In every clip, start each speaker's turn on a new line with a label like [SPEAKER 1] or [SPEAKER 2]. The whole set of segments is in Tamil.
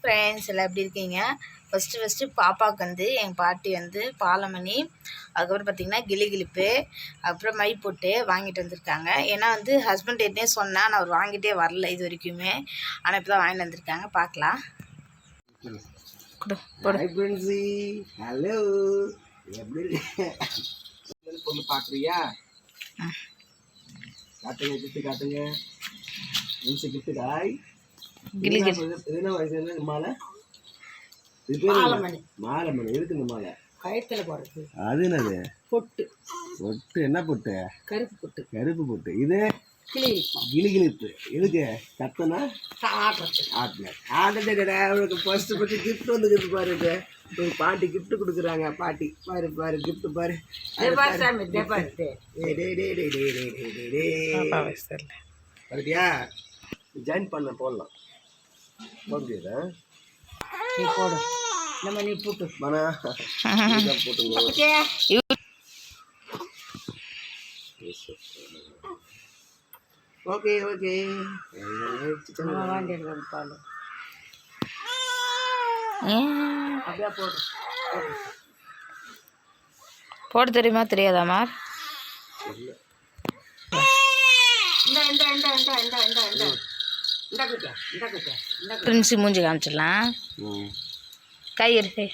[SPEAKER 1] ஃப்ரெண்ட்ஸ் எல்லாம் எப்படி இருக்கீங்க? ஃபஸ்ட்டு ஃபஸ்ட்டு பாப்பாவுக்கு வந்து எங்கள் பாட்டி வந்து பாலமணி அதுக்கப்புறம் பார்த்திங்கன்னா கிளிகிளிப்பு அப்புறம் மை போட்டு வாங்கிட்டு வந்திருக்காங்க. ஏன்னா வந்து ஹஸ்பண்ட் ஏற்கனவே சொன்னேன் ஆனால் அவர் வாங்கிட்டே வரல இது வரைக்குமே. ஆனால் இப்போ தான் வாங்கிட்டு வந்திருக்காங்க. பார்க்கலாம்
[SPEAKER 2] ஹலோ எப்படி? பொண்ணு பார்க்குறியா காட்டுங்க கிஃப்ட் காட்டுங்க. கிஃப்ட் ஹாய்
[SPEAKER 1] கிளி கிளி.
[SPEAKER 2] மாலை? மாலை மணி மாலை?
[SPEAKER 3] கயத்துல போடுறது.
[SPEAKER 2] அது என்னது?
[SPEAKER 3] பொட்டு.
[SPEAKER 2] பொட்டு. என்ன பொட்டு?
[SPEAKER 3] கருப்பு பொட்டு.
[SPEAKER 2] கருப்பு பொட்டு. இது? கிளிகிழிப்பு எதுக்கு? கத்தனா ஆட்டின ஆட்டின அவனுக்கு ஃபர்ஸ்ட் ஃபர்ஸ்ட் கிஃப்ட் வந்துருக்கு பாருங்க ஒரு பாட்டி கிஃப்ட் கொடுக்குறாங்க. பாட்டி பாரு பாரு கிஃப்ட் பாரு. பாருட்டியா ஜாயின் பண்ண போடலாம்.
[SPEAKER 3] நீ போடு. நம்ம நீ போட்டு.
[SPEAKER 2] ஓகே.
[SPEAKER 3] போட.
[SPEAKER 1] தெரியுமா தெரியாதா
[SPEAKER 3] மார்? இந்த இந்த இந்த இந்த இந்த இந்த இந்த.
[SPEAKER 1] பிரின்ஸு மூஞ்சி காமிச்சிடலாம். கை இருக்கு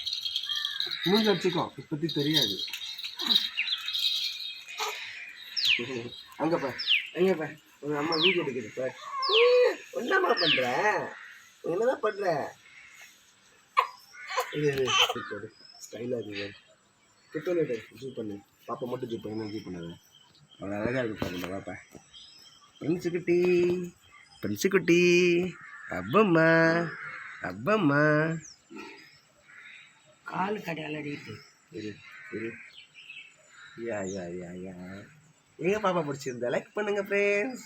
[SPEAKER 2] மூஞ்சி வச்சுக்கோ இப்பத்தி தெரியாது. அங்க பார் அங்க பார். உங்க அம்மா வீடியோ எடுக்குது பார். என்னம்மா பண்ற? என்னதான் பண்ற? இது இது ஸ்டைலாக இருக்குது கிட்ட பண்ணிட்டு ஜூ பண்ணு. பாப்பா மட்டும் ஜூ பண்ணு ஜூ பண்ணாத? அவ்வளோ அழகாக இருக்கு பாருங்க பாப்பா. பிரின்ஸு குட்டி பிரின்ஸு குட்டி அப்பம்மா அப்பம்மா
[SPEAKER 3] கால் கடையால் அடிட்டு
[SPEAKER 2] இரு இரு. யா யா யா யா. எங்க பாப்பா பிடிச்சிருந்தா லைக் பண்ணுங்க ஃப்ரெண்ட்ஸ்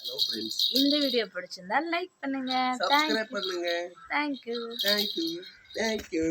[SPEAKER 2] ஹலோ ஃப்ரெண்ட்ஸ்
[SPEAKER 1] இந்த வீடியோ பிடிச்சிருந்தா லைக் பண்ணுங்க.
[SPEAKER 2] சப்ஸ்கிரைப் பண்ணுங்க.
[SPEAKER 1] Thank you
[SPEAKER 2] thank you thank you